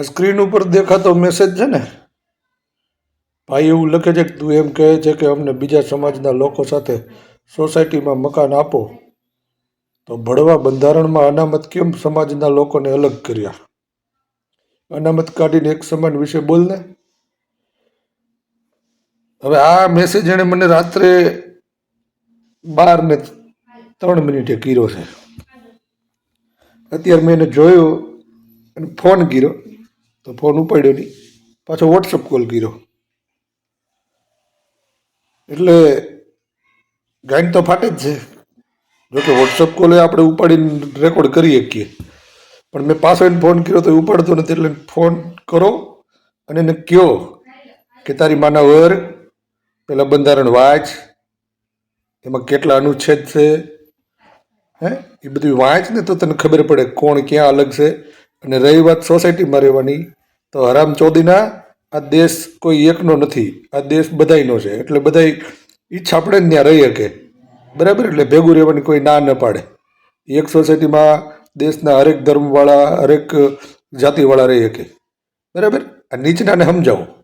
Screen ઉપર દેખાતો message છે ને? ભાઈ એવું લખે છે કે તું એમ કહે છે કે અમને બીજા સમાજના લોકો સાથે સોસાયટીમાં મકાન આપો. તો ભળવા બંધારણમાં અનામત કેમ સમાજના લોકોને અલગ કર્યા? અનામત કાઢીને એક સમાન વિશે બોલ ને. હવે આ મેસેજ એણે મને રાત્રે બાર ને ત્રણ મિનિટે કર્યો છે. અત્યારે મેં એને જોયો અને ફોન કર્યો. તો ફોન ઉપાડ્યો નહીં. પાછો વોટ્સઅપ કોલ કર્યો. એટલે ગાઈન તો ફાટે જ છે. જોકે વોટ્સઅપ કોલે આપણે ઉપાડીને રેકોર્ડ કરી શકીએ. પણ મેં પાછો એને ફોન કર્યો તો ઉપાડતો નથી એટલે ફોન કરો અને એને કહો કે તારી માના વર, પેલા બંધારણ વાંચ, એમાં કેટલા અનુચ્છેદ છે? હે? એ બધું વાંચ ને તો તને ખબર પડે કોણ ક્યાં અલગ છે અને રહી વાત સોસાયટીમાં રહેવાની. તો હરામ ચોદીના આ દેશ કોઈ એકનો નથી. આ દેશ બધાયનો છે. એટલે બધાય ઈચ્છા આપણે ત્યાં રહી શકે. બરાબર? એટલે ભેગું રહેવાની કોઈ ના ન પાડે. એક સોસાયટીમાં દેશના હરેક ધર્મવાળા, હરેક જાતિવાળા રહી શકે. બરાબર? આ નીચનાને સમજાવો.